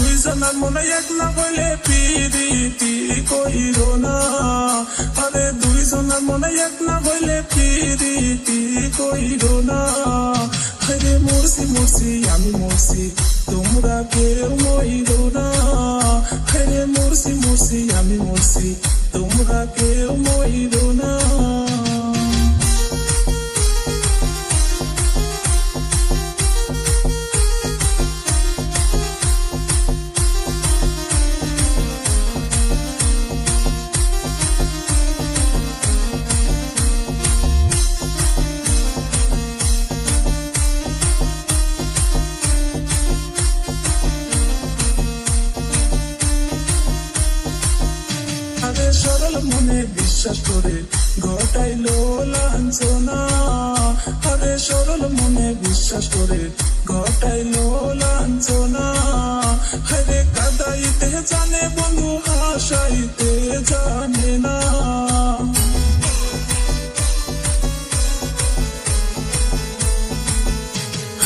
দুইজনের মনে এক না হইলে পিরিতি কইর না। আরে দুইজনের মনে এক না হইলে পিরিতি কইর না। আরে মরছি মরছি, আমি মরছি, তোমরা কেউ মইর না। আরে মরছি মরছি, আমি মরছি, তোমরা কেউ মইর আরে সরল মনে বিশ্বাস করে ঘটাইল লাঞ্ছনা আরে সরল মনে বিশ্বাস করে ঘটাইল লাঞ্ছনা আরে কাদাইতে জানে বন্ধু, হাসাইতে জানে না।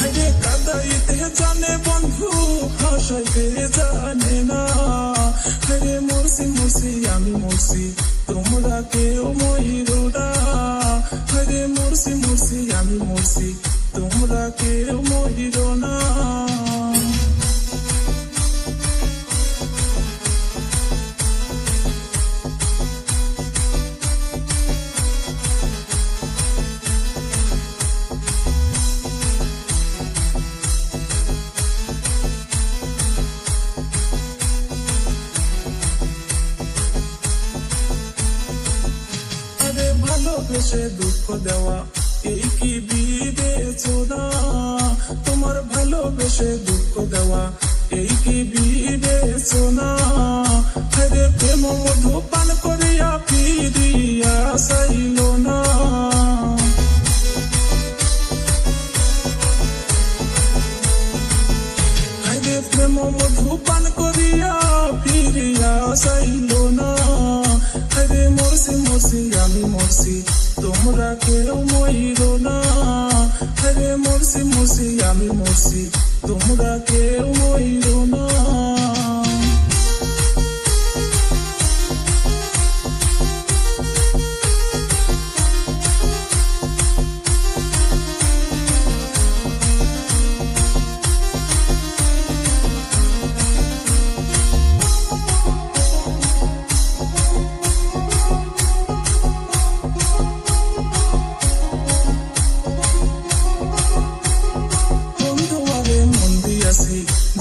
আরে কাদাইতে জানে বন্ধু, হাসাইতে জানে মরছি আমি মরছি তোমরা কেউ মহিরোরা হরে মরছি মরছি আমি মরছি তোমরা কেউ মহিরো না ভালোবেসে দুঃখ দেওয়া, এই কি বিবেচনা তোমার ভালোবেসে দুঃখ দেওয়া, এই কি বিবেচনা প্রেম মধু পান করিয়া ফিরিয়া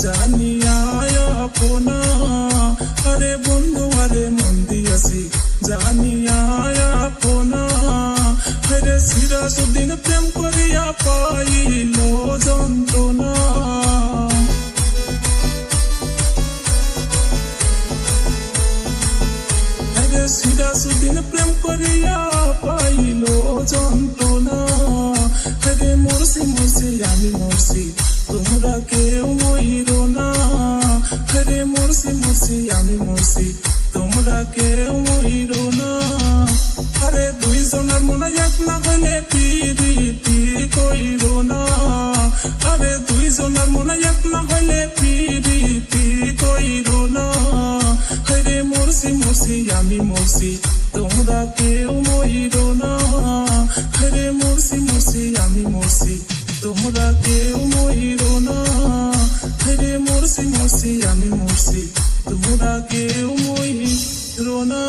দিয়াছি জানিয়া আপনা আরে বন্ধু, আরে মন দিয়াছি। জানিয়া আপনা আরে সিরাজুদ্দিন প্রেম করিয়া পাইল যন্ত্রণা। সিরাজুদ্দিন প্রেম করিয়া পাইল যন্ত্রণা। গেছি তোমরা কেউ মহির না। আরে দুই সোনার মনে এক না হলে পিরিতি কইর না। আরে দুই সোনার মনে এক না হলে পিরিতি কইর না। হরে মরছি মরছি, আমি মরছি। তোমরা কেউ মহির না। হরে মরছি মরছি, আমি মরছি। তোমরা কেউ মহির না। হরে মরছি মরছি, আমি মরছি। ভুলা কেউ মই রোনা।